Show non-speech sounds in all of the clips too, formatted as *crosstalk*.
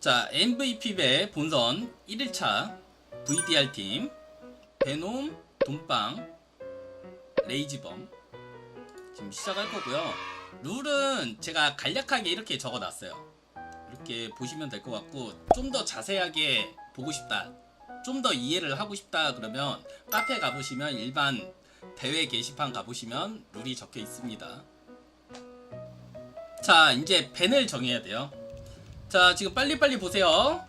자, MVP 배 본선 1일차 VDR 팀 베놈, 돈빵, 레이지범 지금 시작할 거고요. 룰은 제가 간략하게 이렇게 적어놨어요. 이렇게 보시면 될 것 같고 좀 더 자세하게 보고 싶다. 좀 더 이해를 하고 싶다 그러면 카페 가보시면 일반 대회 게시판 가보시면 룰이 적혀 있습니다. 자, 이제 밴을 정해야 돼요. 자, 지금 빨리빨리 보세요.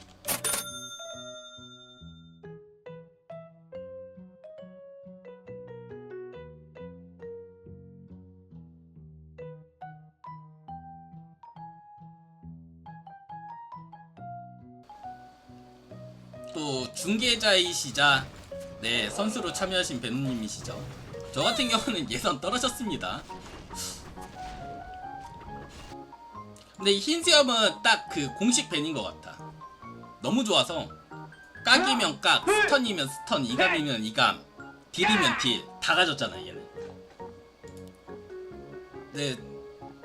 또 중계자이시자 네 선수로 참여하신 배우님이시죠. 저 같은 경우는 예선 떨어졌습니다. 근데 이 흰수염은 딱 그 공식 밴인 것 같아. 너무 좋아서 깍이면 깍, 스턴이면 스턴, 이감이면 이감, 딜이면 딜 다 가졌잖아 얘는. 근데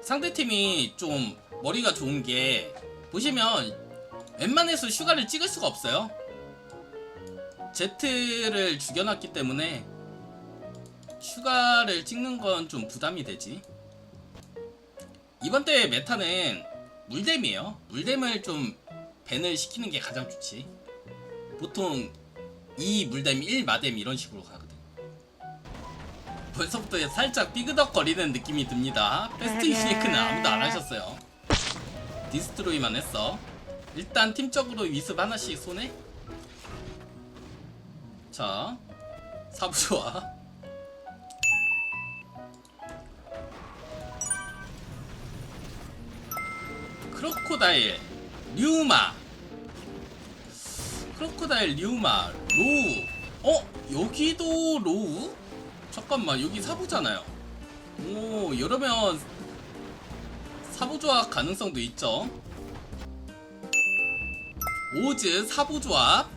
상대 팀이 좀 머리가 좋은 게 보시면 웬만해서 슈가를 찍을 수가 없어요. 제트를 죽여놨기 때문에 슈가를 찍는 건 좀 부담이 되지. 이번 대회 메타는 물댐이에요. 물댐을 좀 밴을 시키는 게 가장 좋지. 보통 2 물댐 1 마댐 이런 식으로 가거든. 벌써부터 살짝 삐그덕거리는 느낌이 듭니다. 베스트 유니크는 아무도 안 하셨어요. 디스트로이만 했어. 일단 팀적으로 위습 하나씩 손에. 자, 사부 좋아. 크로코다일, 류마. 크로코다일, 류마, 로우. 어? 여기도 로우? 잠깐만, 여기 사부잖아요. 오, 이러면 사부 조합 가능성도 있죠. 오즈 사부 조합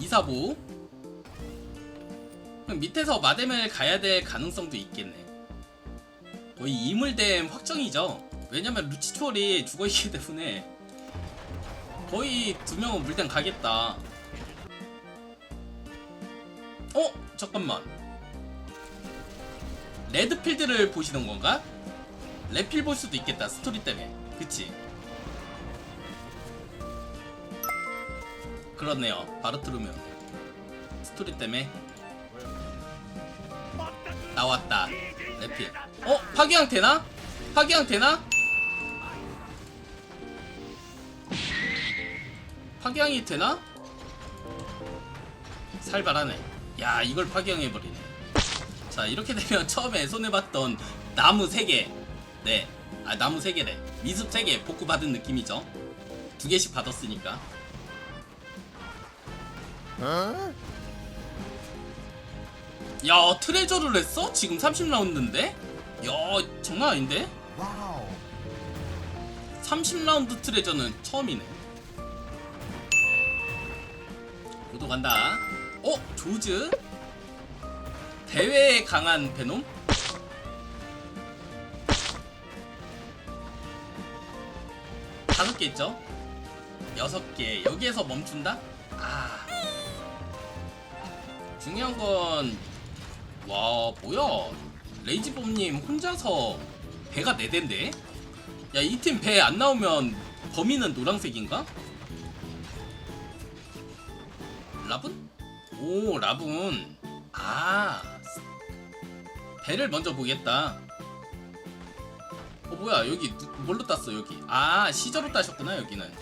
이사부 그럼 밑에서 마뎀을 가야 될 가능성도 있겠네. 거의 이물댐 확정이죠. 왜냐면 루치초월이 죽어있기 때문에 거의 두 명은 물댐 가겠다. 어? 잠깐만. 레드필드를 보시는 건가? 레필 볼 수도 있겠다. 스토리 때문에. 그치? 그렇네요. 들으면 스토리 때문에 나왔다. 레필. 어? 파괴왕 되나? 파괴왕 되나? 파괴왕이 되나? 살벌하네. 야, 이걸 파괴왕 해버리네. 자, 이렇게 되면 *laughs* 처음에 손해봤던 나무 3개. 네. 아, 나무 3개래. 미습 3개 복구받은 느낌이죠. 두 개씩 받았으니까. 야 트레저를 했어? 지금 30라운드인데? 야 장난 아닌데? 30라운드 트레저는 처음이네 구도 간다 어? 조즈? 대회에 강한 베놈? 다섯 개 있죠? 여섯 개 여기에서 멈춘다? 아 중요한 건, 와, 뭐야. 레이지범님 혼자서 배가 4대인데? 야, 이 팀 배 안 나오면 범인은 노란색인가? 오, 라분. 아, 배를 먼저 보겠다. 어, 뭐야, 여기, 누- 뭘로 땄어, 여기? 아, 시저로 따셨구나, 여기는.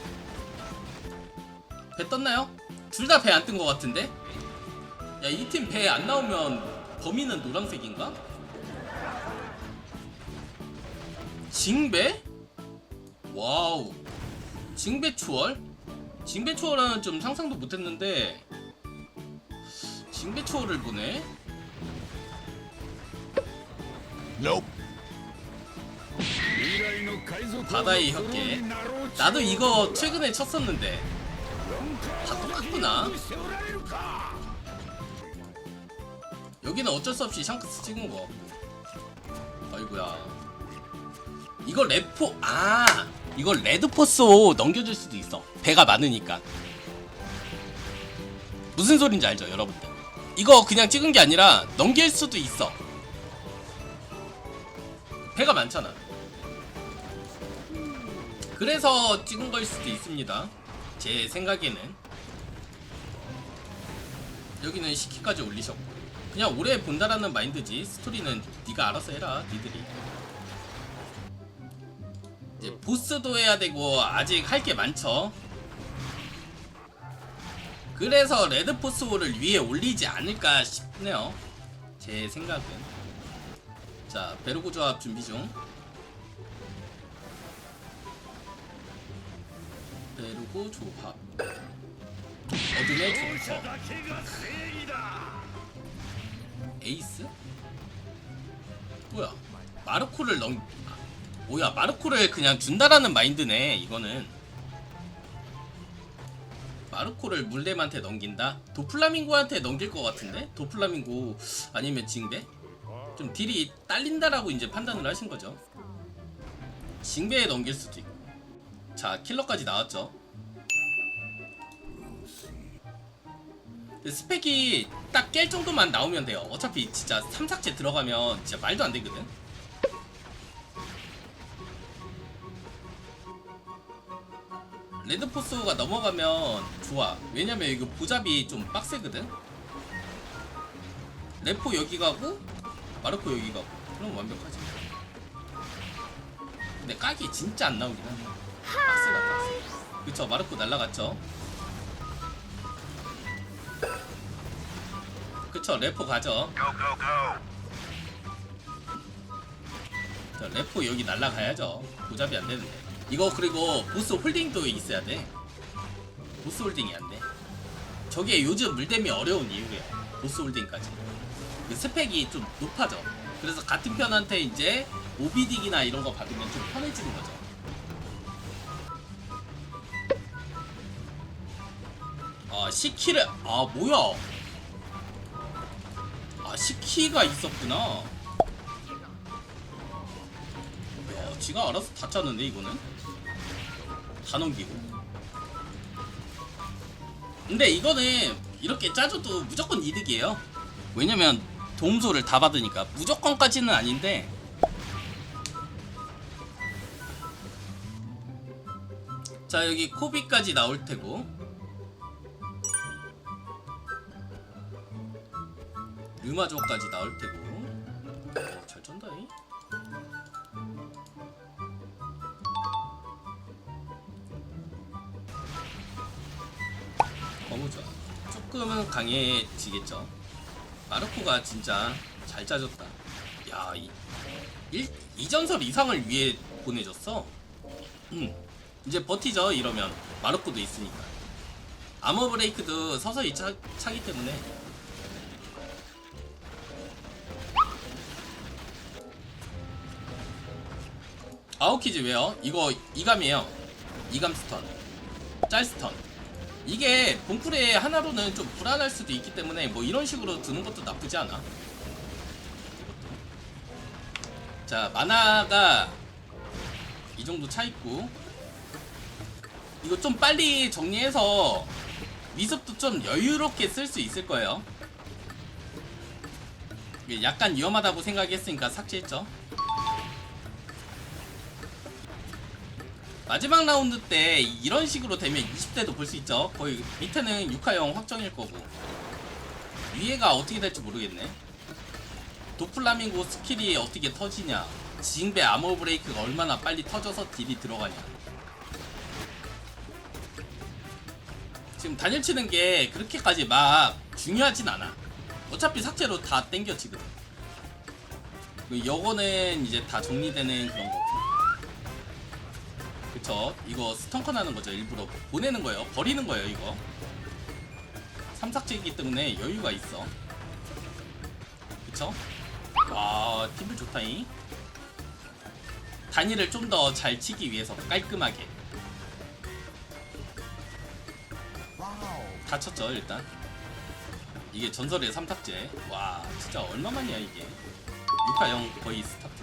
배 떴나요? 둘 다 배 안 뜬 것 같은데? 야, 이 팀 배 안 나오면 범인은 노란색인가? 징배? 와우. 징배 추월? 징배 추월은 좀 상상도 못했는데 징배 추월을 보네? 바다의 혁계. 나도 이거 최근에 쳤었는데 다 똑같구나. 여기는 어쩔 수 없이 샹크스 찍은 거. 아이고야. 이거 레포 아 이걸 레드포스로 넘겨줄 수도 있어 배가 많으니까 무슨 소린지 알죠 여러분들 이거 그냥 찍은 게 아니라 넘길 수도 있어. 배가 많잖아. 그래서 찍은 걸 수도 있습니다. 제 생각에는. 여기는 시키까지 올리셨고. 그냥 오래 본다라는 마인드지. 스토리는 네가 알아서 해라 니들이. 이제 보스도 해야 되고 아직 할 게 많죠 그래서 레드포스호를 위에 올리지 않을까 싶네요. 제 생각은. 자 베르고 조합 준비 중. 베르고 조합. 어둠의 조커 에이스? 뭐야? 마르코를 넘 아, 뭐야? 마르코를 그냥 준다라는 마인드네 이거는 마르코를 물렘한테 넘긴다? 도플라밍고한테 넘길 것 같은데? 도플라밍고 아니면 징베? 좀 딜이 딸린다라고 이제 판단을 하신 거죠 징베에 넘길 수도 있고 자 킬러까지 나왔죠 스펙이 딱 깰 정도만 나오면 돼요 어차피 진짜 삼삭제 들어가면 진짜 말도 안 되거든 레드포스가 넘어가면 좋아. 왜냐면 이거 보잡이 좀 빡세거든? 레포 여기 가고 마르코 여기 가고. 그럼 완벽하지. 근데 깍이 진짜 안 나오긴 하네. 빡세다 빡세. 그쵸 마르코 날라갔죠? 그쵸 레포 가죠? 자 레포 여기 날라가야죠. 보잡이 안 되는데 이거 그리고 보스 홀딩도 있어야 돼. 보스 홀딩이 안돼. 저게 요즘 물댐이 어려운 이유예요. 보스 홀딩까지. 그 스펙이 좀 높아져. 그래서 같은 편한테 이제 오비딕이나 이런 거 받으면 좀 편해지는 거죠. 아 시키를 아 뭐야? 아 시키가 있었구나. 야 지가 알아서 다 짰는데 이거는 다 넘기고. 근데 이거는 이렇게 짜줘도 무조건 이득이에요. 왜냐면 도움소를 다 받으니까. 무조건까지는 아닌데. 자 여기 코비까지 나올 테고. 류마조까지 나올 테고. 어, 잘 쩐다 이 조금은 강해지겠죠. 마르코가 진짜 잘 짜줬다. 야 이, 일, 이전설 이상을 위해 보내줬어. 음 이제 버티죠 이러면. 마르코도 있으니까. 아머 브레이크도 서서히 차, 차기 때문에. 아웃키즈 왜요? 이거 이감이에요. 이감 스턴. 짤 스턴 이게 본풀의 하나로는 좀 불안할 수도 있기 때문에 뭐 이런 식으로 두는 것도 나쁘지 않아. 자 마나가 이 정도 차 있고. 이거 좀 빨리 정리해서 미습도 좀 여유롭게 쓸 수 있을 거예요. 약간 위험하다고 생각했으니까 삭제했죠 마지막 라운드 때 이런 식으로 되면 20대도 볼 수 있죠. 거의 밑에는 6화형 확정일 거고 위에가 어떻게 될지 모르겠네. 도플라밍고 스킬이 어떻게 터지냐, 징배 아머 브레이크가 얼마나 빨리 터져서 딜이 들어가냐. 지금 단일 치는 게 그렇게까지 막 중요하진 않아. 어차피 삭제로 다 땡겨지거든. 요거는 이제 다 정리되는 그런 거고. 그쵸 이거 스턴커 나는 거죠 일부러. 보내는 거예요. 버리는 거예요 이거. 삼삭제이기 때문에 여유가 있어. 그쵸? 와 팀을 좋다잉. 단위를 좀 더 잘 치기 위해서 깔끔하게. 다 쳤죠 일단. 이게 전설의 삼삭제. 와 진짜 얼마만이야 이게. 6화 0 거의 스타트.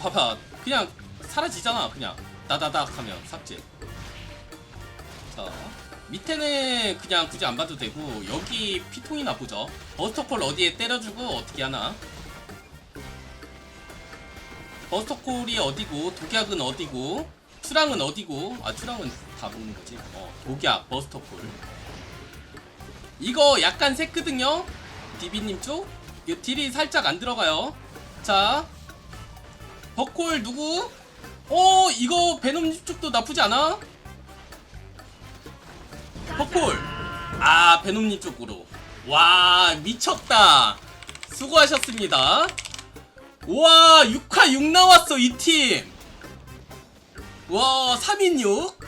봐봐 그냥 사라지잖아 그냥. 따다닥 하면 삭제. 자 밑에는 그냥 굳이 안 봐도 되고 여기 피통이나 보죠. 버스터콜 어디에 때려주고 어떻게 하나? 버스터콜이 어디고 독약은 어디고 추랑은 어디고 아 추랑은 다 먹는 거지. 어 독약 버스터콜. 이거 약간 새거든요? 디비님 쪽? 딜이 살짝 안 들어가요. 자 버콜 누구 어 이거 베놈 쪽도 나쁘지 않아? 버콜 아 베놈님 쪽으로. 와 미쳤다. 수고하셨습니다. 와 6화 6 나왔어 이팀. 와 3인 6